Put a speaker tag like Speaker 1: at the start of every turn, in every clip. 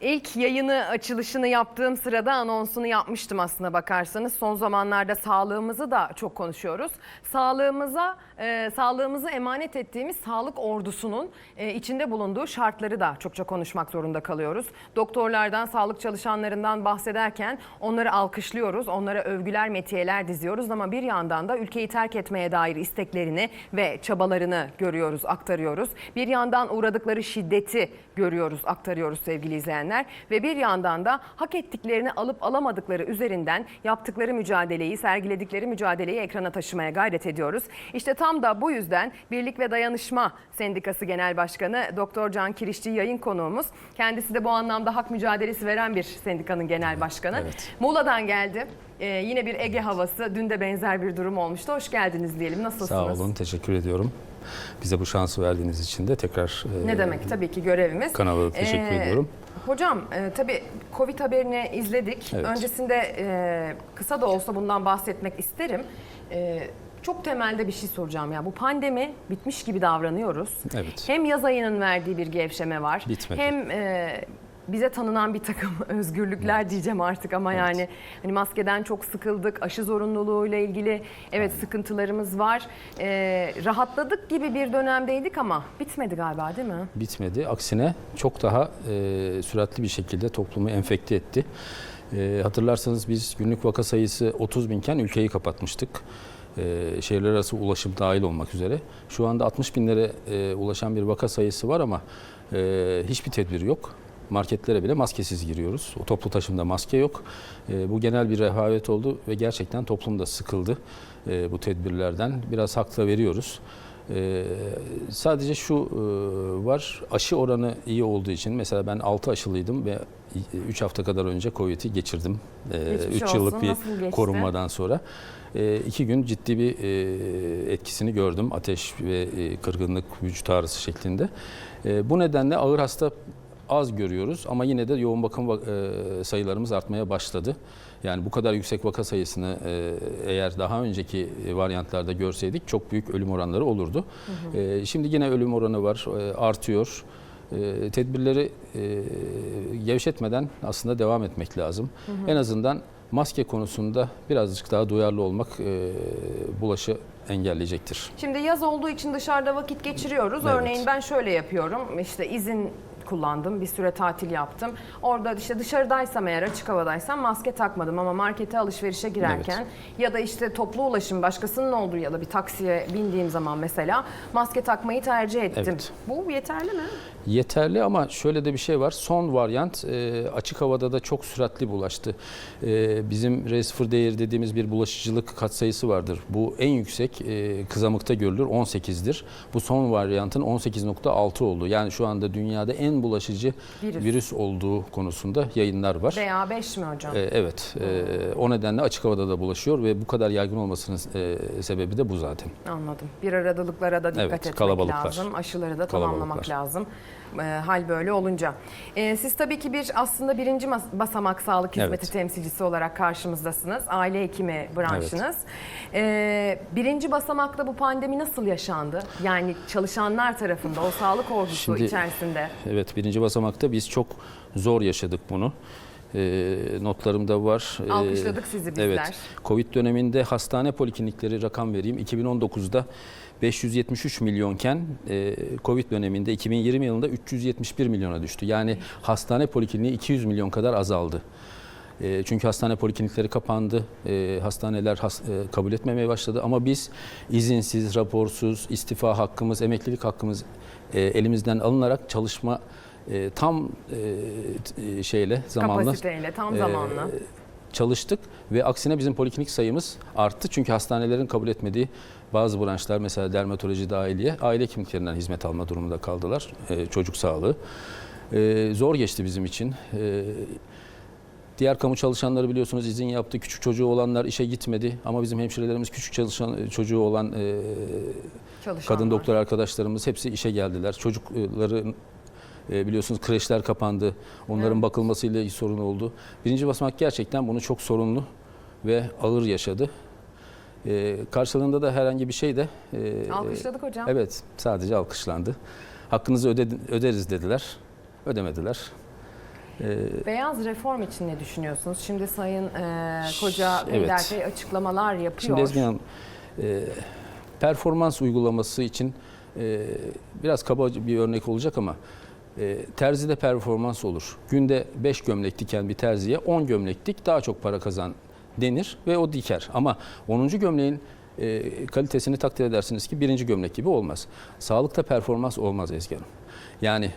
Speaker 1: İlk yayını açılışını yaptığım sırada anonsunu yapmıştım aslına bakarsanız. Son zamanlarda sağlığımızı da çok konuşuyoruz. Sağlığımıza, e, sağlığımızı emanet ettiğimiz sağlık ordusunun e, içinde bulunduğu şartları da çokça konuşmak zorunda kalıyoruz. Doktorlardan, sağlık çalışanlarından bahsederken onları alkışlıyoruz, onlara övgüler, metiyeler diziyoruz ama bir yandan da ülkeyi terk etmeye dair isteklerini ve çabalarını görüyoruz, aktarıyoruz. Bir yandan uğradıkları şiddeti görüyoruz, aktarıyoruz sevgili izleyenler ve bir yandan da hak ettiklerini alıp alamadıkları üzerinden yaptıkları mücadeleyi, sergiledikleri mücadeleyi ekrana taşımaya gayret ediyoruz. İşte tam da bu yüzden Birlik ve Dayanışma Sendikası Genel Başkanı Doktor Can Kirişçi yayın konuğumuz. Kendisi de bu anlamda hak mücadelesi veren bir sendikanın genel başkanı.
Speaker 2: evet.
Speaker 1: Muğla'dan geldi. Ee, yine bir Ege havası. Dün de benzer bir durum olmuştu. Hoş geldiniz diyelim. Nasılsınız?
Speaker 2: Sağ olun, teşekkür ediyorum. Bize bu şansı verdiğiniz için de tekrar e,
Speaker 1: Ne demek tabii ki görevimiz.
Speaker 2: Kanala teşekkür
Speaker 1: Ee,
Speaker 2: ediyorum.
Speaker 1: Hocam e, tabii Covid haberini izledik.
Speaker 2: Evet.
Speaker 1: Öncesinde e, kısa da olsa bundan bahsetmek isterim. E, çok temelde bir şey soracağım ya. Bu pandemi bitmiş gibi davranıyoruz.
Speaker 2: Evet.
Speaker 1: Hem yaz ayının verdiği bir gevşeme var.
Speaker 2: Bitmedi.
Speaker 1: Hem e, bize tanınan bir takım özgürlükler diyeceğim artık ama
Speaker 2: Evet.
Speaker 1: yani hani maskeden çok sıkıldık. Aşı zorunluluğuyla ilgili evet sıkıntılarımız var. E, rahatladık gibi bir dönemdeydik ama bitmedi galiba değil mi?
Speaker 2: Bitmedi. Aksine çok daha e, süratli bir şekilde toplumu enfekte etti. E, hatırlarsanız biz günlük vaka sayısı 30 binken ülkeyi kapatmıştık. E, şehirler arası ulaşım dahil olmak üzere. Şu anda 60 binlere e, ulaşan bir vaka sayısı var ama e, hiçbir tedbir yok. Marketlere bile maskesiz giriyoruz. O toplu taşımda maske yok. E, bu genel bir rehavet oldu ve gerçekten toplum da sıkıldı e, bu tedbirlerden. Biraz hak da veriyoruz. Ee, sadece şu e, var, aşı oranı iyi olduğu için mesela ben 6 aşılıydım ve 3 hafta kadar önce Covid'i geçirdim.
Speaker 1: Geçmiş
Speaker 2: 3 yıllık
Speaker 1: olsun.
Speaker 2: bir korunmadan sonra. 2 gün ciddi bir e, etkisini gördüm. Ateş ve e, kırgınlık, vücut ağrısı şeklinde. E, bu nedenle ağır hasta az görüyoruz ama yine de yoğun bakım e, sayılarımız artmaya başladı. Yani bu kadar yüksek vaka sayısını e, eğer daha önceki varyantlarda görseydik çok büyük ölüm oranları olurdu. E, Şimdi yine ölüm oranı var, e, artıyor. E, Tedbirleri e, gevşetmeden aslında devam etmek lazım. En azından maske konusunda birazcık daha duyarlı olmak e, bulaşı engelleyecektir.
Speaker 1: Şimdi yaz olduğu için dışarıda vakit geçiriyoruz.
Speaker 2: Evet.
Speaker 1: Örneğin ben şöyle yapıyorum. İşte izin kullandım. Bir süre tatil yaptım. Orada işte dışarıdaysam eğer açık havadaysam maske takmadım ama markete alışverişe girerken ya da işte toplu ulaşım başkasının olduğu ya da bir taksiye bindiğim zaman mesela maske takmayı tercih ettim.
Speaker 2: Evet.
Speaker 1: Bu yeterli mi?
Speaker 2: Yeterli ama şöyle de bir şey var. Son varyant e, açık havada da çok süratli bulaştı. E, bizim R0 değeri dediğimiz bir bulaşıcılık katsayısı vardır. Bu en yüksek e, kızamıkta görülür 18'dir. Bu son varyantın 18.6 oldu. Yani şu anda dünyada en bulaşıcı
Speaker 1: Virüs.
Speaker 2: virüs, olduğu konusunda yayınlar var.
Speaker 1: DA5 mi hocam?
Speaker 2: E, evet. E, o nedenle açık havada da bulaşıyor ve bu kadar yaygın olmasının e, sebebi de bu zaten.
Speaker 1: Anladım. Bir aradalıklara da dikkat
Speaker 2: Evet,
Speaker 1: etmek
Speaker 2: kalabalıklar.
Speaker 1: lazım. Aşıları da tamamlamak lazım. Ee, hal böyle olunca. Ee, siz tabii ki bir aslında birinci basamak sağlık hizmeti
Speaker 2: Evet.
Speaker 1: temsilcisi olarak karşımızdasınız. Aile hekimi branşınız. Ee, birinci basamakta bu pandemi nasıl yaşandı? Yani çalışanlar tarafında o sağlık ordusu
Speaker 2: Şimdi-
Speaker 1: içerisinde.
Speaker 2: Evet birinci basamakta biz çok zor yaşadık bunu. E, notlarımda var. E,
Speaker 1: Alkışladık sizi bizler.
Speaker 2: Evet. Covid döneminde hastane poliklinikleri rakam vereyim. 2019'da 573 milyonken e, Covid döneminde 2020 yılında 371 milyona düştü. Yani hastane polikliniği 200 milyon kadar azaldı. E, Çünkü hastane poliklinikleri kapandı, e, hastaneler has- e, kabul etmemeye başladı. Ama biz izinsiz, raporsuz, istifa hakkımız, emeklilik hakkımız e, elimizden alınarak çalışma e, tam e, şeyle zamanla
Speaker 1: Kapasiteyle, tam
Speaker 2: e,
Speaker 1: zamanla.
Speaker 2: çalıştık ve aksine bizim poliklinik sayımız arttı. Çünkü hastanelerin kabul etmediği bazı branşlar mesela dermatoloji dahiliye aile hekimliklerinden hizmet alma durumunda kaldılar. e, çocuk sağlığı. E, zor geçti bizim için. E, Diğer kamu çalışanları biliyorsunuz izin yaptı. Küçük çocuğu olanlar işe gitmedi. Ama bizim hemşirelerimiz küçük çalışan çocuğu olan e, kadın doktor arkadaşlarımız hepsi işe geldiler. Çocukların e, biliyorsunuz kreşler kapandı. Onların
Speaker 1: Evet.
Speaker 2: bakılmasıyla sorun oldu. Birinci basamak gerçekten bunu çok sorunlu ve ağır yaşadı. E, karşılığında da herhangi bir şey de e,
Speaker 1: Alkışladık hocam.
Speaker 2: Evet, sadece alkışlandı. Hakkınızı öde- öderiz dediler. Ödemediler.
Speaker 1: Beyaz reform için ne düşünüyorsunuz? Şimdi Sayın e, Koca
Speaker 2: Evet.
Speaker 1: Bey açıklamalar yapıyor.
Speaker 2: Şimdi Ezgi Hanım, e, performans uygulaması için e, biraz kaba bir örnek olacak ama e, terzide performans olur. Günde 5 gömlek diken bir terziye 10 gömlek dik daha çok para kazan denir ve o diker. Ama 10. gömleğin e, kalitesini takdir edersiniz ki birinci gömlek gibi olmaz. Sağlıkta performans olmaz Ezgi Hanım. Yani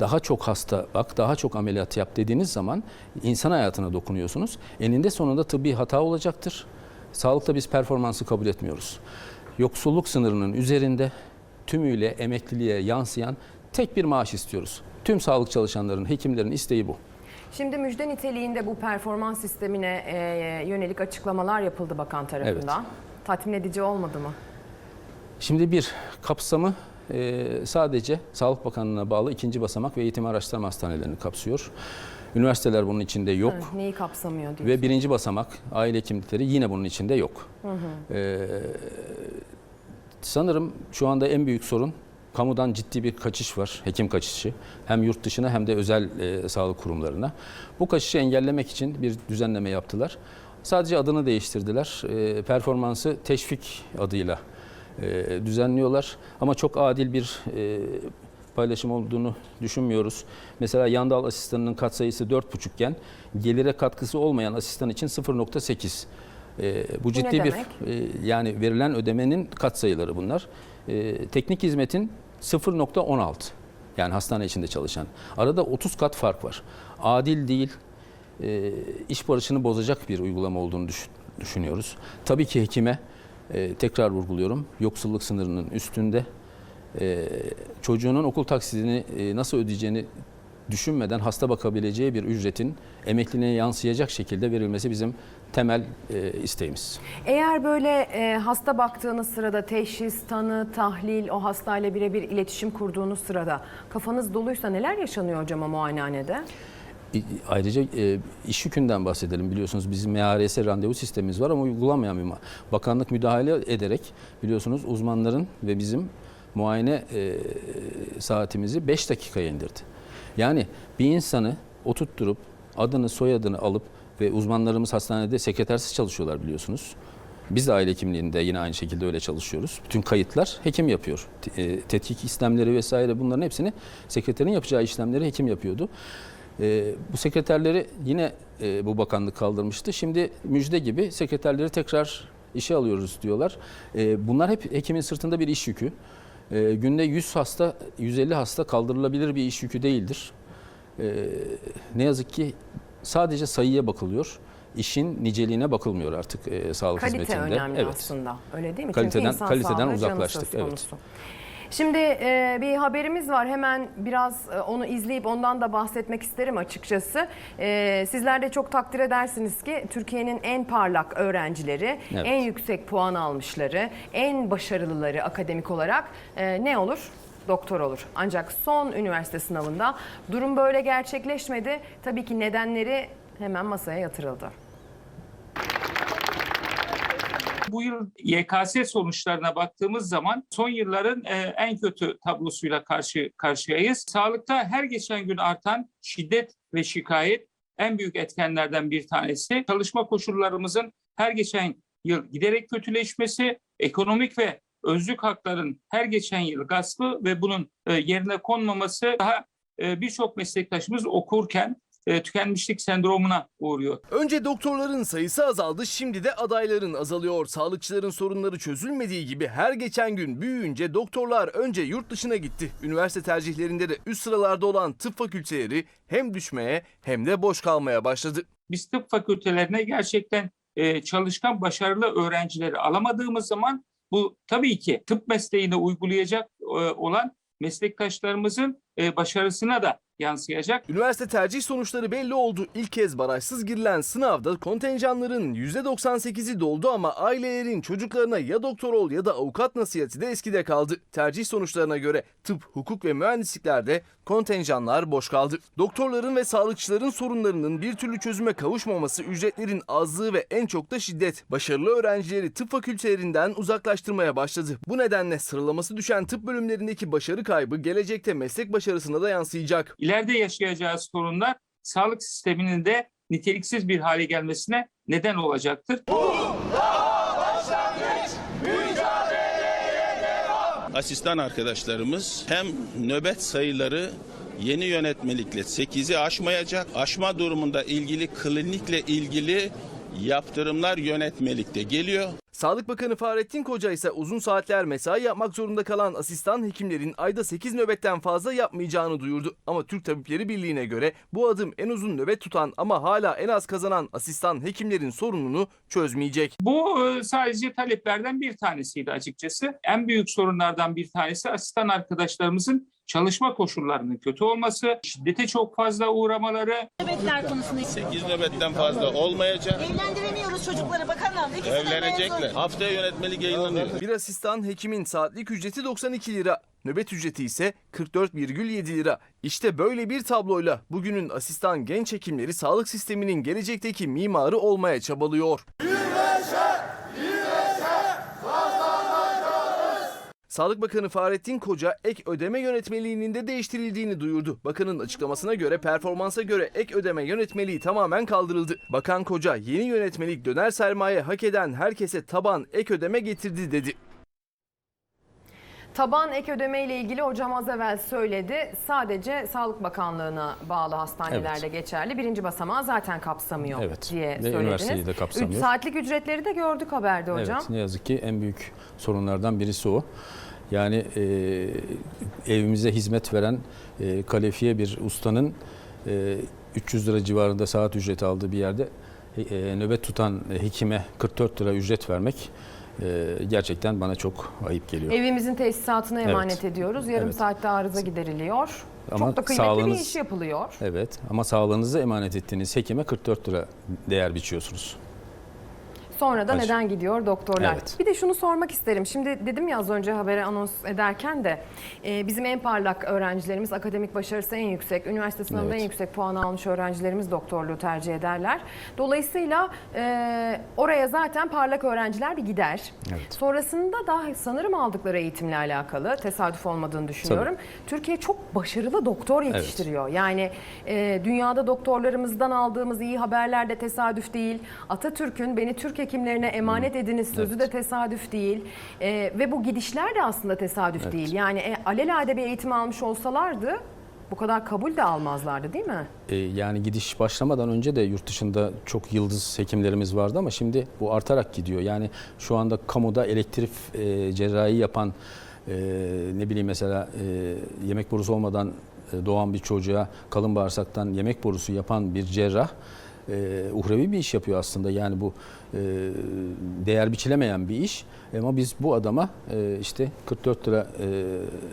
Speaker 2: daha çok hasta bak, daha çok ameliyat yap dediğiniz zaman insan hayatına dokunuyorsunuz. Eninde sonunda tıbbi hata olacaktır. Sağlıkta biz performansı kabul etmiyoruz. Yoksulluk sınırının üzerinde tümüyle emekliliğe yansıyan tek bir maaş istiyoruz. Tüm sağlık çalışanların, hekimlerin isteği bu.
Speaker 1: Şimdi müjde niteliğinde bu performans sistemine e, yönelik açıklamalar yapıldı bakan tarafından. Tatmin edici olmadı mı?
Speaker 2: Şimdi bir kapsamı e, sadece Sağlık Bakanlığı'na bağlı ikinci basamak ve eğitim araştırma hastanelerini kapsıyor. Üniversiteler bunun içinde yok.
Speaker 1: Evet, neyi kapsamıyor diyor.
Speaker 2: Ve birinci basamak aile hekimlikleri yine bunun içinde yok. Ee, sanırım şu anda en büyük sorun kamudan ciddi bir kaçış var, hekim kaçışı. Hem yurt dışına hem de özel e, sağlık kurumlarına. Bu kaçışı engellemek için bir düzenleme yaptılar. Sadece adını değiştirdiler. E, performansı teşvik adıyla e, düzenliyorlar. Ama çok adil bir e, paylaşım olduğunu düşünmüyoruz. Mesela yandal asistanının katsayısı 4,5 iken gelire katkısı olmayan asistan için 0,8. Ee, bu ciddi bir e, yani verilen ödemenin katsayıları bunlar. Ee, teknik hizmetin 0,16 yani hastane içinde çalışan. Arada 30 kat fark var. Adil değil, e, iş barışını bozacak bir uygulama olduğunu düş- düşünüyoruz. Tabii ki hekime e, tekrar vurguluyorum yoksulluk sınırının üstünde e, çocuğunun okul taksidini e, nasıl ödeyeceğini düşünmeden hasta bakabileceği bir ücretin emekliliğine yansıyacak şekilde verilmesi bizim temel e, isteğimiz.
Speaker 1: Eğer böyle e, hasta baktığınız sırada teşhis, tanı, tahlil, o hastayla birebir iletişim kurduğunuz sırada kafanız doluysa neler yaşanıyor hocam o muayenehanede?
Speaker 2: İ- Ayrıca e, iş yükünden bahsedelim. Biliyorsunuz bizim MHRS randevu sistemimiz var ama uygulanmayan bir bakanlık müdahale ederek biliyorsunuz uzmanların ve bizim muayene e, saatimizi 5 dakikaya indirdi. Yani bir insanı oturtturup adını soyadını alıp ve uzmanlarımız hastanede sekretersiz çalışıyorlar biliyorsunuz. Biz de aile hekimliğinde yine aynı şekilde öyle çalışıyoruz. Bütün kayıtlar hekim yapıyor. E, Tetkik işlemleri vesaire bunların hepsini sekreterin yapacağı işlemleri hekim yapıyordu. E, bu sekreterleri yine e, bu bakanlık kaldırmıştı. Şimdi müjde gibi sekreterleri tekrar işe alıyoruz diyorlar. E, bunlar hep hekimin sırtında bir iş yükü. E, günde 100 hasta, 150 hasta kaldırılabilir bir iş yükü değildir. E, ne yazık ki sadece sayıya bakılıyor. İşin niceliğine bakılmıyor artık e, sağlık
Speaker 1: Kalite
Speaker 2: hizmetinde.
Speaker 1: önemli aslında. Öyle değil mi?
Speaker 2: Kaliteden-
Speaker 1: Çünkü insan
Speaker 2: kaliteden uzaklaştık, evet.
Speaker 1: Şimdi e, bir haberimiz var. Hemen biraz e, onu izleyip ondan da bahsetmek isterim açıkçası. E, sizler de çok takdir edersiniz ki Türkiye'nin en parlak öğrencileri,
Speaker 2: Evet.
Speaker 1: en yüksek puan almışları, en başarılıları akademik olarak e, ne olur? Doktor olur. Ancak son üniversite sınavında durum böyle gerçekleşmedi. Tabii ki nedenleri hemen masaya yatırıldı.
Speaker 3: Bu yıl YKS sonuçlarına baktığımız zaman son yılların e, en kötü tablosuyla karşı karşıyayız. Sağlıkta her geçen gün artan şiddet ve şikayet en büyük etkenlerden bir tanesi. Çalışma koşullarımızın her geçen yıl giderek kötüleşmesi, ekonomik ve özlük hakların her geçen yıl gaspı ve bunun e, yerine konmaması daha e, birçok meslektaşımız okurken e, tükenmişlik sendromuna uğruyor.
Speaker 4: Önce doktorların sayısı azaldı, şimdi de adayların azalıyor. Sağlıkçıların sorunları çözülmediği gibi her geçen gün büyüyünce doktorlar önce yurt dışına gitti. Üniversite tercihlerinde de üst sıralarda olan tıp fakülteleri hem düşmeye hem de boş kalmaya başladı.
Speaker 3: biz tıp fakültelerine gerçekten çalışkan, başarılı öğrencileri alamadığımız zaman bu tabii ki tıp mesleğini uygulayacak e, olan meslektaşlarımızın e, başarısına da yansıyacak.
Speaker 4: Üniversite tercih sonuçları belli oldu. İlk kez barajsız girilen sınavda kontenjanların %98'i doldu ama ailelerin çocuklarına ya doktor ol ya da avukat nasihati de eskide kaldı. Tercih sonuçlarına göre tıp, hukuk ve mühendisliklerde kontenjanlar boş kaldı. Doktorların ve sağlıkçıların sorunlarının bir türlü çözüme kavuşmaması, ücretlerin azlığı ve en çok da şiddet. Başarılı öğrencileri tıp fakültelerinden uzaklaştırmaya başladı. Bu nedenle sıralaması düşen tıp bölümlerindeki başarı kaybı gelecekte meslek başarısına da yansıyacak.
Speaker 3: İleride yaşayacağı sorunlar sağlık sisteminin de niteliksiz bir hale gelmesine neden olacaktır.
Speaker 5: Asistan arkadaşlarımız hem nöbet sayıları yeni yönetmelikle 8'i aşmayacak. Aşma durumunda ilgili klinikle ilgili yaptırımlar yönetmelikte geliyor.
Speaker 4: Sağlık Bakanı Fahrettin Koca ise uzun saatler mesai yapmak zorunda kalan asistan hekimlerin ayda 8 nöbetten fazla yapmayacağını duyurdu. Ama Türk Tabipleri Birliği'ne göre bu adım en uzun nöbet tutan ama hala en az kazanan asistan hekimlerin sorununu çözmeyecek.
Speaker 3: Bu e, sadece taleplerden bir tanesiydi açıkçası. En büyük sorunlardan bir tanesi asistan arkadaşlarımızın çalışma koşullarının kötü olması, şiddete çok fazla uğramaları,
Speaker 6: Nöbetler konusunda
Speaker 5: 8 nöbetten fazla olmayacak.
Speaker 6: evlendiremiyoruz çocukları bakalım. İkisi
Speaker 5: Evlenecekler. Haftaya yönetmelik yayınlanıyor.
Speaker 4: Bir asistan hekimin saatlik ücreti 92 lira. Nöbet ücreti ise 44,7 lira. İşte böyle bir tabloyla bugünün asistan genç hekimleri sağlık sisteminin gelecekteki mimarı olmaya çabalıyor. Sağlık Bakanı Fahrettin Koca ek ödeme yönetmeliğinin de değiştirildiğini duyurdu. Bakanın açıklamasına göre performansa göre ek ödeme yönetmeliği tamamen kaldırıldı. Bakan Koca yeni yönetmelik döner sermaye hak eden herkese taban ek ödeme getirdi dedi.
Speaker 1: Taban ek ödeme ile ilgili hocam az evvel söyledi. Sadece Sağlık Bakanlığı'na bağlı hastanelerde geçerli. Birinci basamağı zaten kapsamıyor
Speaker 2: Evet.
Speaker 1: diye
Speaker 2: Ve
Speaker 1: söylediniz.
Speaker 2: üniversiteyi de kapsamıyor.
Speaker 1: Üç saatlik ücretleri de gördük haberde hocam.
Speaker 2: Evet, ne yazık ki en büyük sorunlardan birisi o. Yani e, evimize hizmet veren e, kalifiye bir ustanın e, 300 lira civarında saat ücreti aldığı bir yerde e, nöbet tutan hekime 44 lira ücret vermek e, gerçekten bana çok ayıp geliyor.
Speaker 1: Evimizin tesisatına
Speaker 2: Evet.
Speaker 1: emanet ediyoruz. Yarım
Speaker 2: Evet.
Speaker 1: saatte arıza gideriliyor.
Speaker 2: Ama
Speaker 1: Çok da kıymetli bir
Speaker 2: sağlığınız-
Speaker 1: iş yapılıyor.
Speaker 2: Evet ama sağlığınızı emanet ettiğiniz hekime 44 lira değer biçiyorsunuz.
Speaker 1: Sonra da
Speaker 2: Acı.
Speaker 1: neden gidiyor doktorlar?
Speaker 2: Evet.
Speaker 1: Bir de şunu sormak isterim. Şimdi dedim ya az önce habere anons ederken de e, bizim en parlak öğrencilerimiz akademik başarısı en yüksek, üniversite sınavında
Speaker 2: Evet.
Speaker 1: en yüksek puan almış öğrencilerimiz doktorluğu tercih ederler. Dolayısıyla e, oraya zaten parlak öğrenciler bir gider.
Speaker 2: Evet.
Speaker 1: Sonrasında da sanırım aldıkları eğitimle alakalı tesadüf olmadığını düşünüyorum. Türkiye çok başarılı doktor yetiştiriyor. Yani e, dünyada doktorlarımızdan aldığımız iyi haberler de tesadüf değil. Atatürk'ün beni Türk hekimlerine emanet ediniz sözü
Speaker 2: Evet.
Speaker 1: de tesadüf değil. E, ve bu gidişler de aslında tesadüf
Speaker 2: Evet.
Speaker 1: değil. Yani e, alelade bir eğitim almış olsalardı bu kadar kabul de almazlardı değil mi?
Speaker 2: E, yani gidiş başlamadan önce de yurt dışında çok yıldız hekimlerimiz vardı ama şimdi bu artarak gidiyor. Yani şu anda kamuda elektrik e, cerrahi yapan e, ne bileyim mesela e, yemek borusu olmadan e, doğan bir çocuğa kalın bağırsaktan yemek borusu yapan bir cerrah e, uhrevi bir iş yapıyor aslında. Yani bu değer biçilemeyen bir iş. Ama biz bu adama e, işte 44 lira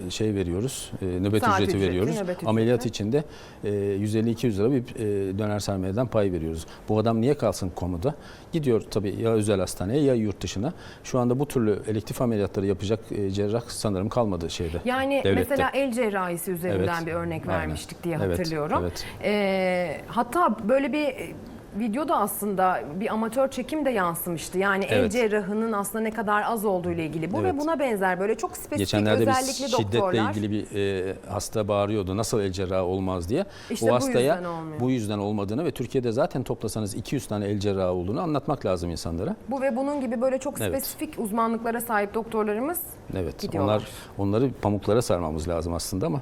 Speaker 2: e, şey veriyoruz, e, nöbet
Speaker 1: Saat
Speaker 2: ücreti
Speaker 1: ücreti,
Speaker 2: veriyoruz.
Speaker 1: nöbet ücreti.
Speaker 2: Ameliyat için de e, 150-200 lira bir e, döner sermayeden pay veriyoruz. Bu adam niye kalsın komuda? Gidiyor tabii ya özel hastaneye ya yurt dışına. Şu anda bu türlü elektif ameliyatları yapacak e, cerrah sanırım kalmadı şeyde.
Speaker 1: Yani
Speaker 2: devlette.
Speaker 1: mesela el cerrahisi üzerinden
Speaker 2: Evet,
Speaker 1: bir örnek
Speaker 2: aynen.
Speaker 1: vermiştik diye
Speaker 2: Evet,
Speaker 1: hatırlıyorum.
Speaker 2: evet.
Speaker 1: Ee, hatta böyle bir e, videoda aslında bir amatör çekim de yansımıştı. Yani el
Speaker 2: Evet.
Speaker 1: cerrahının aslında ne kadar az olduğu ile ilgili. Bu
Speaker 2: Evet.
Speaker 1: ve buna benzer böyle çok spesifik
Speaker 2: Geçenlerde bir
Speaker 1: özellikli
Speaker 2: şiddetle
Speaker 1: doktorlar.
Speaker 2: ilgili bir e, hasta bağırıyordu. Nasıl el cerrahı olmaz diye.
Speaker 1: İşte
Speaker 2: o
Speaker 1: bu
Speaker 2: hastaya
Speaker 1: yüzden olmuyor.
Speaker 2: bu yüzden olmadığını ve Türkiye'de zaten toplasanız 200 tane el cerrahı olduğunu anlatmak lazım insanlara.
Speaker 1: Bu ve bunun gibi böyle çok
Speaker 2: Evet.
Speaker 1: spesifik uzmanlıklara sahip doktorlarımız
Speaker 2: Evet.
Speaker 1: Gidiyorlar.
Speaker 2: Onlar onları pamuklara sarmamız lazım aslında ama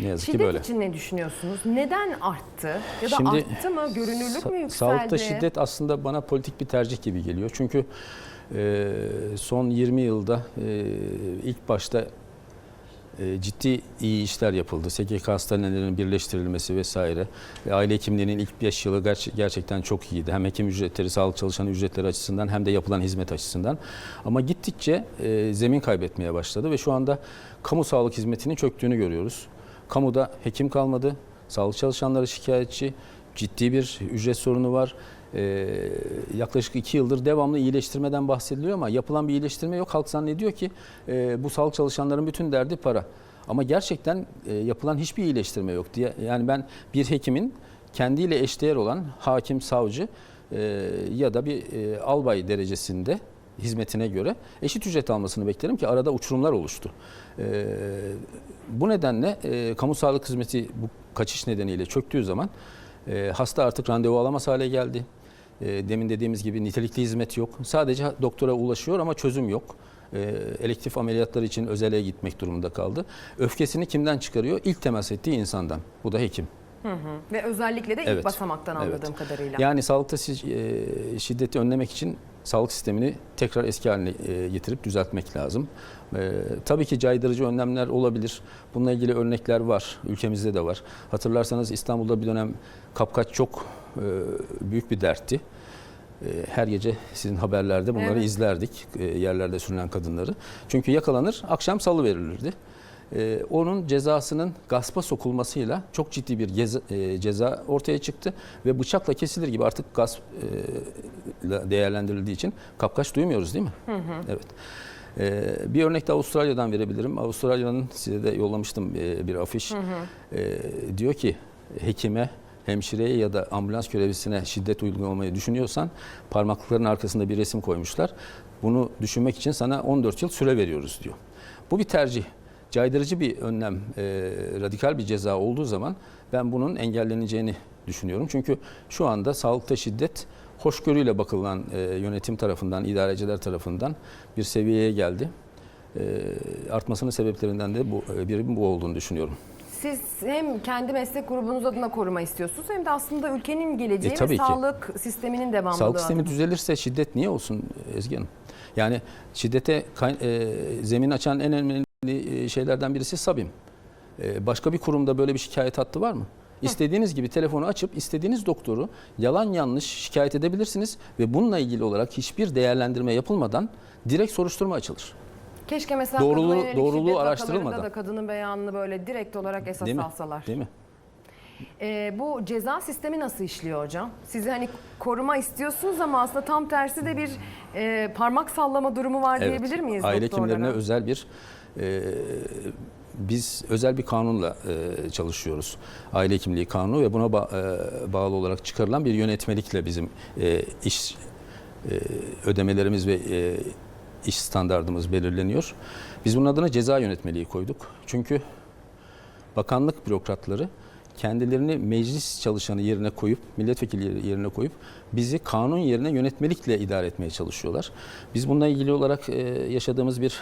Speaker 2: ne yazık ki
Speaker 1: şiddet
Speaker 2: böyle.
Speaker 1: için ne düşünüyorsunuz? Neden arttı? Ya da
Speaker 2: Şimdi
Speaker 1: arttı mı? Görünürlük mü yükseldi?
Speaker 2: Sağlıkta şiddet aslında bana politik bir tercih gibi geliyor. Çünkü e, son 20 yılda e, ilk başta ciddi iyi işler yapıldı. SGK hastanelerinin birleştirilmesi vesaire. Ve aile hekimliğinin ilk 5 yılı ger- gerçekten çok iyiydi. Hem hekim ücretleri, sağlık çalışanı ücretleri açısından hem de yapılan hizmet açısından. Ama gittikçe e, zemin kaybetmeye başladı ve şu anda kamu sağlık hizmetinin çöktüğünü görüyoruz. Kamuda hekim kalmadı, sağlık çalışanları şikayetçi, ciddi bir ücret sorunu var. Ee, yaklaşık iki yıldır devamlı iyileştirmeden bahsediliyor ama yapılan bir iyileştirme yok. Halk zannediyor ki e, bu sağlık çalışanların bütün derdi para. Ama gerçekten e, yapılan hiçbir iyileştirme yok diye. Yani ben bir hekimin kendiyle eşdeğer olan hakim, savcı e, ya da bir albay derecesinde hizmetine göre eşit ücret almasını beklerim ki arada uçurumlar oluştu. Bu nedenle kamu sağlık hizmeti bu kaçış nedeniyle çöktüğü zaman hasta artık randevu alamaz hale geldi. E, demin dediğimiz gibi nitelikli hizmet yok. Sadece doktora ulaşıyor ama çözüm yok. E, elektif ameliyatlar için özele gitmek durumunda kaldı. Öfkesini kimden çıkarıyor? İlk temas ettiği insandan. Bu da hekim.
Speaker 1: Ve özellikle de ilk
Speaker 2: Evet.
Speaker 1: basamaktan
Speaker 2: Evet.
Speaker 1: anladığım kadarıyla.
Speaker 2: Yani sağlıkta e, şiddeti önlemek için sağlık sistemini tekrar eski haline e, getirip düzeltmek lazım. E, Tabii ki caydırıcı önlemler olabilir. Bununla ilgili örnekler var. Ülkemizde de var. Hatırlarsanız İstanbul'da bir dönem kapkaç çok e, büyük bir dertti. E, Her gece sizin haberlerde bunları
Speaker 1: Evet.
Speaker 2: izlerdik. e, Yerlerde sürünen kadınları. Çünkü yakalanır, akşam salı verilirdi. Ee, onun cezasının gaspa sokulmasıyla çok ciddi bir e, ceza ortaya çıktı ve bıçakla kesilir gibi artık gasp e, değerlendirildiği için kapkaç duymuyoruz değil mi? Evet. Ee, bir örnek de Avustralya'dan verebilirim. Avustralya'nın size de yollamıştım e, bir afiş. Ee, diyor ki hekime, hemşireye ya da ambulans görevlisine şiddet uygulamayı düşünüyorsan parmaklıkların arkasında bir resim koymuşlar. Bunu düşünmek için sana 14 yıl süre veriyoruz diyor. Bu bir tercih. Caydırıcı bir önlem, e, radikal bir ceza olduğu zaman ben bunun engelleneceğini düşünüyorum. Çünkü şu anda sağlıkta şiddet hoşgörüyle bakılan e, yönetim tarafından, idareciler tarafından bir seviyeye geldi. E, artmasının sebeplerinden de bu, e, birinin bu olduğunu düşünüyorum.
Speaker 1: Siz hem kendi meslek grubunuz adına koruma istiyorsunuz hem de aslında ülkenin geleceği
Speaker 2: E,
Speaker 1: ve
Speaker 2: ki.
Speaker 1: sağlık sisteminin devamlılığı
Speaker 2: Sağlık sistemi düzelirse şiddet niye olsun Ezgi Hanım? Yani şiddete e, zemin açan en önemli e, şeylerden birisi Sabim. E, başka bir kurumda böyle bir şikayet hattı var mı? İstediğiniz gibi telefonu açıp istediğiniz doktoru yalan yanlış şikayet edebilirsiniz ve bununla ilgili olarak hiçbir değerlendirme yapılmadan direkt soruşturma açılır.
Speaker 1: Keşke mesela
Speaker 2: Doğruluğu-
Speaker 1: yönelik
Speaker 2: doğruluğu araştırılmadan.
Speaker 1: da kadının beyanını böyle direkt olarak esas
Speaker 2: Değil mi?
Speaker 1: alsalar.
Speaker 2: Değil mi?
Speaker 1: Ee, bu ceza sistemi nasıl işliyor hocam? Siz hani koruma istiyorsunuz ama aslında tam tersi de bir e, parmak sallama durumu var diyebilir miyiz
Speaker 2: Aile
Speaker 1: doktorlara?
Speaker 2: hekimlerine özel bir e, biz özel bir kanunla e, çalışıyoruz. Aile hekimliği kanunu ve buna e, bağlı olarak çıkarılan bir yönetmelikle bizim e, iş ödemelerimiz ve iş standardımız belirleniyor. Biz bunun adına ceza yönetmeliği koyduk. Çünkü bakanlık bürokratları kendilerini meclis çalışanı yerine koyup, milletvekili yerine koyup bizi kanun yerine yönetmelikle idare etmeye çalışıyorlar. Biz bununla ilgili olarak yaşadığımız bir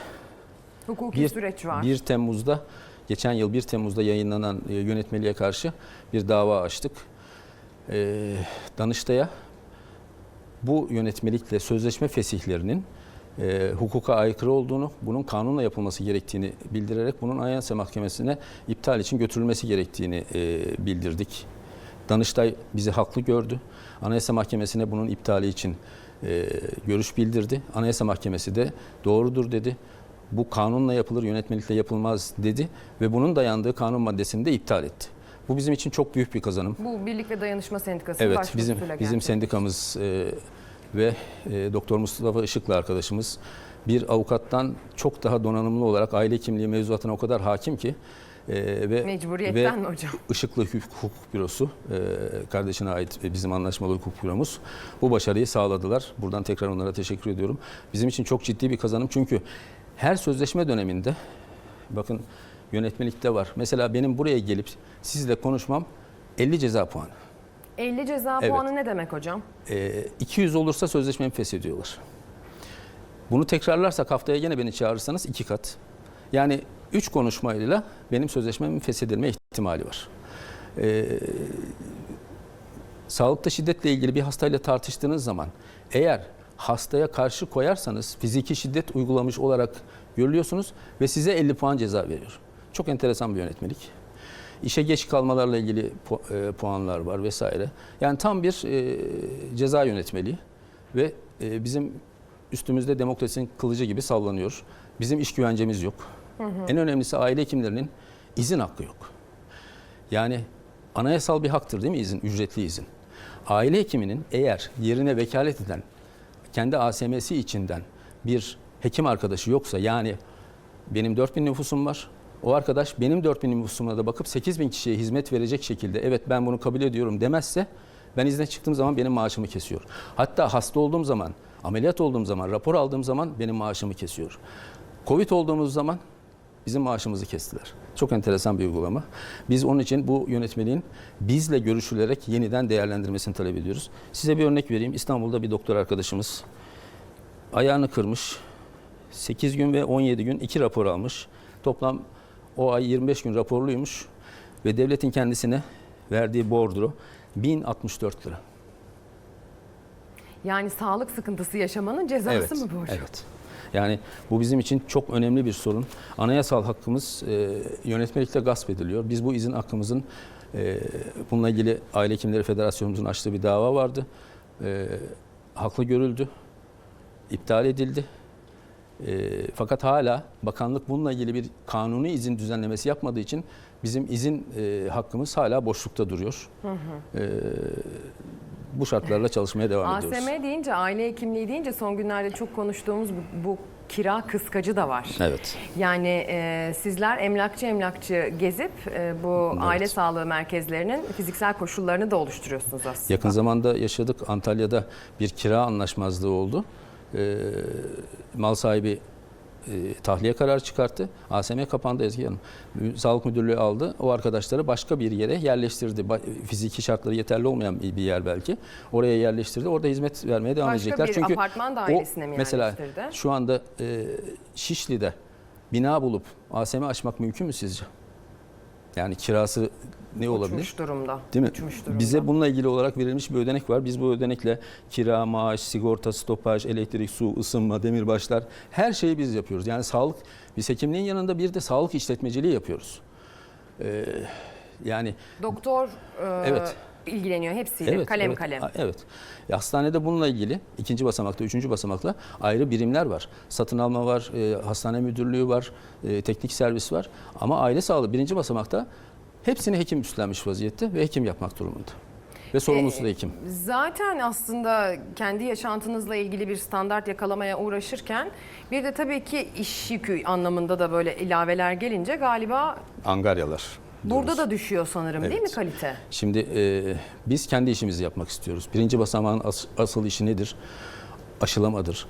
Speaker 1: Hukuki
Speaker 2: bir,
Speaker 1: süreç var.
Speaker 2: 1 Temmuz'da geçen yıl 1 Temmuz'da yayınlanan e, yönetmeliğe karşı bir dava açtık. E, Danıştay'a bu yönetmelikle sözleşme fesihlerinin e, hukuka aykırı olduğunu, bunun kanunla yapılması gerektiğini bildirerek bunun Anayasa Mahkemesi'ne iptal için götürülmesi gerektiğini e, bildirdik. Danıştay bizi haklı gördü. Anayasa Mahkemesi'ne bunun iptali için e, görüş bildirdi. Anayasa Mahkemesi de doğrudur dedi. Bu kanunla yapılır, yönetmelikle yapılmaz dedi ve bunun dayandığı kanun maddesini de iptal etti. Bu bizim için çok büyük bir kazanım.
Speaker 1: Bu Birlik ve Dayanışma Sendikası'nın
Speaker 2: Evet, bizim bizim
Speaker 1: gerçekleşti.
Speaker 2: sendikamız e, ve e, Doktor Mustafa Işıklı arkadaşımız bir avukattan çok daha donanımlı olarak aile hekimliği mevzuatına o kadar hakim ki e, ve
Speaker 1: Mecburiyetten
Speaker 2: ve
Speaker 1: mi hocam?
Speaker 2: Işıklı Hukuk Bürosu e, kardeşine ait bizim anlaşmalı hukuk büromuz bu başarıyı sağladılar. Buradan tekrar onlara teşekkür ediyorum. Bizim için çok ciddi bir kazanım çünkü her sözleşme döneminde bakın yönetmelikte var. Mesela benim buraya gelip sizle konuşmam 50 ceza puanı.
Speaker 1: 50 ceza
Speaker 2: Evet.
Speaker 1: puanı ne demek hocam?
Speaker 2: E, 200 olursa sözleşmemi feshediyorlar. Bunu tekrarlarsak haftaya yine beni çağırırsanız iki kat. Yani 3 konuşmayla benim sözleşmemin feshedilme ihtimali var. E, sağlıkta şiddetle ilgili bir hastayla tartıştığınız zaman eğer hastaya karşı koyarsanız fiziki şiddet uygulamış olarak görülüyorsunuz ve size 50 puan ceza veriyor. Çok enteresan bir yönetmelik. İşe geç kalmalarla ilgili e, puanlar var vesaire. Yani tam bir e, ceza yönetmeliği ve e, bizim üstümüzde demokrasinin kılıcı gibi sallanıyor. Bizim iş güvencemiz yok. En önemlisi aile hekimlerinin izin hakkı yok. Yani anayasal bir haktır değil mi izin, ücretli izin. Aile hekiminin eğer yerine vekalet eden kendi ASM'si içinden bir hekim arkadaşı yoksa yani benim 4000 nüfusum var. O arkadaş benim 4000 nüfusuma da bakıp 8000 kişiye hizmet verecek şekilde evet ben bunu kabul ediyorum demezse ben izne çıktığım zaman benim maaşımı kesiyor. Hatta hasta olduğum zaman, ameliyat olduğum zaman, rapor aldığım zaman benim maaşımı kesiyor. Covid olduğumuz zaman bizim maaşımızı kestiler. Çok enteresan bir uygulama. Biz onun için bu yönetmeliğin bizle görüşülerek yeniden değerlendirmesini talep ediyoruz. Size bir örnek vereyim. İstanbul'da bir doktor arkadaşımız ayağını kırmış. 8 gün ve 17 gün iki rapor almış. Toplam o ay 25 gün raporluymuş ve devletin kendisine verdiği bordro 1064 lira.
Speaker 1: Yani sağlık sıkıntısı yaşamanın cezası mı bu hocam?
Speaker 2: Evet. Yani bu bizim için çok önemli bir sorun. Anayasal hakkımız e, yönetmelikte gasp ediliyor. Biz bu izin hakkımızın e, bununla ilgili Aile Hekimleri Federasyonumuzun açtığı bir dava vardı. E, haklı görüldü. iptal edildi. E, fakat hala bakanlık bununla ilgili bir kanuni izin düzenlemesi yapmadığı için bizim izin e, hakkımız hala boşlukta duruyor. E, bu şartlarla çalışmaya devam ediyoruz.
Speaker 1: ASM deyince, aile hekimliği deyince son günlerde çok konuştuğumuz bu, bu kira kıskacı da var.
Speaker 2: Evet.
Speaker 1: Yani e, sizler emlakçı emlakçı gezip e, bu
Speaker 2: Evet.
Speaker 1: aile sağlığı merkezlerinin fiziksel koşullarını da oluşturuyorsunuz aslında.
Speaker 2: Yakın zamanda yaşadık. Antalya'da bir kira anlaşmazlığı oldu. Ee, mal sahibi e, tahliye kararı çıkarttı. ASM kapandı Ezgi Hanım. Sağlık Müdürlüğü aldı. O arkadaşları başka bir yere yerleştirdi. Fiziki şartları yeterli olmayan bir yer belki. Oraya yerleştirdi. Orada hizmet vermeye devam
Speaker 1: Başka
Speaker 2: edecekler.
Speaker 1: bir
Speaker 2: Çünkü
Speaker 1: apartman
Speaker 2: o
Speaker 1: dairesine mi
Speaker 2: mesela şu anda e, Şişli'de bina bulup ASM açmak mümkün mü sizce? Yani kirası ne olabilir?
Speaker 1: Uçmuş durumda.
Speaker 2: Değil mi?
Speaker 1: Uçmuş durumda.
Speaker 2: Bize bununla ilgili olarak verilmiş bir ödenek var. Biz bu ödenekle kira, maaş, sigorta, stopaj, elektrik, su, ısınma, demirbaşlar her şeyi biz yapıyoruz. Yani sağlık, biz hekimliğin yanında bir de sağlık işletmeciliği yapıyoruz. Ee, yani
Speaker 1: Doktor e,
Speaker 2: Evet.
Speaker 1: İlgileniyor hepsiyle kalem
Speaker 2: evet,
Speaker 1: kalem.
Speaker 2: Evet. E, Hastanede bununla ilgili ikinci basamakta, üçüncü basamakta ayrı birimler var. Satın alma var, e, hastane müdürlüğü var, e, teknik servis var. Ama aile sağlığı birinci basamakta hepsini hekim üstlenmiş vaziyette ve hekim yapmak durumunda. Ve sorumlusu
Speaker 1: Ee,
Speaker 2: da hekim.
Speaker 1: Zaten aslında kendi yaşantınızla ilgili bir standart yakalamaya uğraşırken bir de tabii ki iş yükü anlamında da böyle ilaveler gelince galiba
Speaker 2: Angaryalar.
Speaker 1: Burada
Speaker 2: diyoruz.
Speaker 1: da düşüyor sanırım değil mi
Speaker 2: Evet.
Speaker 1: kalite?
Speaker 2: Şimdi e, biz kendi işimizi yapmak istiyoruz. Birinci basamağın as- asıl işi nedir? Aşılamadır.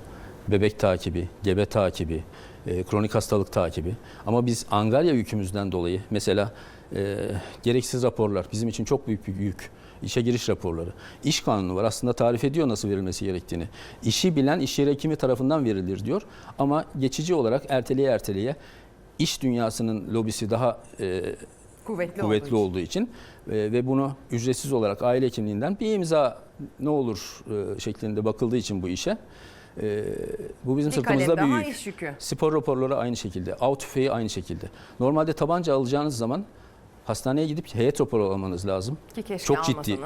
Speaker 2: Bebek takibi, gebe takibi, e, kronik hastalık takibi. Ama biz Angarya yükümüzden dolayı mesela e, gereksiz raporlar bizim için çok büyük bir yük. İşe giriş raporları. İş kanunu var aslında tarif ediyor nasıl verilmesi gerektiğini. İşi bilen iş yeri hekimi tarafından verilir diyor. Ama geçici olarak erteleye erteleye iş dünyasının lobisi daha e,
Speaker 1: Kuvvetli,
Speaker 2: kuvvetli
Speaker 1: olduğu
Speaker 2: olduğu için e, ve bunu ücretsiz olarak aile hekimliğinden bir imza ne olur e, şeklinde bakıldığı için bu işe e, bu bizim
Speaker 1: için. Bir
Speaker 2: sırtımızda bir yük. Spor raporları aynı şekilde, av tüfeği aynı şekilde. Normalde tabanca alacağınız zaman hastaneye gidip heyet raporu almanız lazım.
Speaker 1: Ki keşke
Speaker 2: Çok ciddi.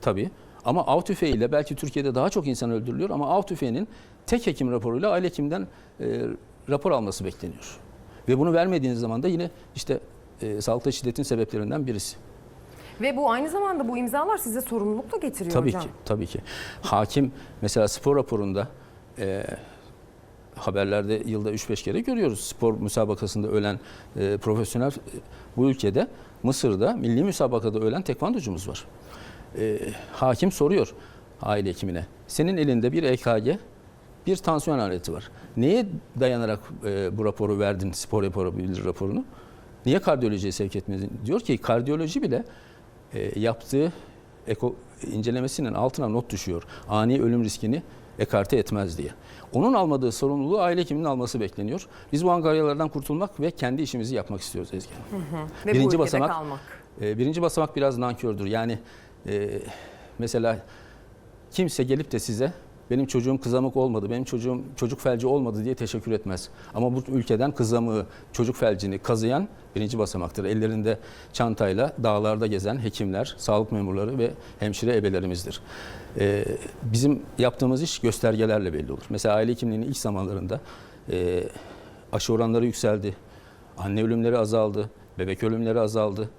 Speaker 2: Tabii. Ama av tüfeğiyle belki Türkiye'de daha çok insan öldürülüyor ama av tüfeğinin tek hekim raporuyla aile hekimden e, rapor alması bekleniyor. Ve bunu vermediğiniz zaman da yine işte e, sağlıkta şiddetin sebeplerinden birisi.
Speaker 1: Ve bu aynı zamanda bu imzalar size sorumluluk da getiriyor
Speaker 2: Tabii
Speaker 1: hocam.
Speaker 2: ki, tabii ki. Hakim mesela spor raporunda e, haberlerde yılda 3-5 kere görüyoruz. Spor müsabakasında ölen e, profesyonel e, bu ülkede Mısır'da milli müsabakada ölen tekvandocumuz var. E, hakim soruyor aile hekimine. Senin elinde bir EKG, bir tansiyon aleti var. Neye dayanarak e, bu raporu verdin, spor raporu, bildir raporunu? Niye kardiyolojiye sevk etmedin? Diyor ki kardiyoloji bile e, yaptığı eko incelemesinin altına not düşüyor. Ani ölüm riskini ekarte etmez diye. Onun almadığı sorumluluğu aile hekiminin alması bekleniyor. Biz bu angaryalardan kurtulmak ve kendi işimizi yapmak istiyoruz Ezgi Hanım.
Speaker 1: Ve
Speaker 2: Birinci
Speaker 1: bu
Speaker 2: basamak-
Speaker 1: kalmak.
Speaker 2: E, birinci basamak biraz nankördür. Yani e, mesela kimse gelip de size benim çocuğum kızamık olmadı, benim çocuğum çocuk felci olmadı diye teşekkür etmez. Ama bu ülkeden kızamığı, çocuk felcini kazıyan birinci basamaktır. Ellerinde çantayla dağlarda gezen hekimler, sağlık memurları ve hemşire ebelerimizdir. E, bizim yaptığımız iş göstergelerle belli olur. Mesela aile hekimliğinin ilk zamanlarında e, aşı oranları yükseldi, anne ölümleri azaldı, bebek ölümleri azaldı.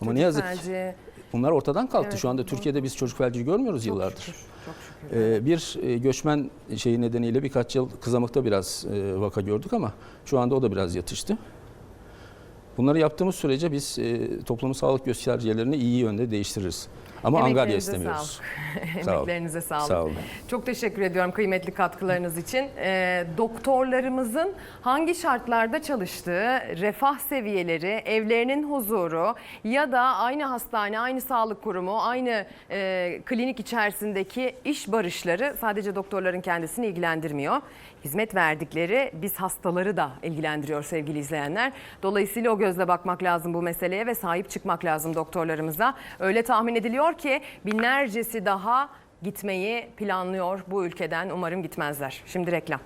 Speaker 2: Ama ne
Speaker 1: Çocuk
Speaker 2: yazık ki
Speaker 1: felci,
Speaker 2: bunlar ortadan kalktı.
Speaker 1: Evet,
Speaker 2: Şu anda. Türkiye'de biz çocuk felci görmüyoruz
Speaker 1: çok
Speaker 2: yıllardır.
Speaker 1: şükür.
Speaker 2: Ee, bir e, göçmen şeyi nedeniyle birkaç yıl kızamıkta biraz e, vaka gördük ama şu anda o da biraz yatıştı. Bunları yaptığımız sürece biz e, toplumun sağlık göstergelerini iyi yönde değiştiririz. Ama angarya istemiyoruz.
Speaker 1: sağlık.
Speaker 2: Sağ.
Speaker 1: Emeklerinize sağlık.
Speaker 2: Sağ olun.
Speaker 1: Çok teşekkür ediyorum kıymetli katkılarınız için. Ee, doktorlarımızın hangi şartlarda çalıştığı, refah seviyeleri, evlerinin huzuru ya da aynı hastane, aynı sağlık kurumu, aynı e, klinik içerisindeki iş barışları sadece doktorların kendisini ilgilendirmiyor. Hizmet verdikleri biz hastaları da ilgilendiriyor sevgili izleyenler. Dolayısıyla o gözle bakmak lazım bu meseleye ve sahip çıkmak lazım doktorlarımıza. Öyle tahmin ediliyor ki binlercesi daha gitmeyi planlıyor bu ülkeden. Umarım gitmezler. Şimdi reklam.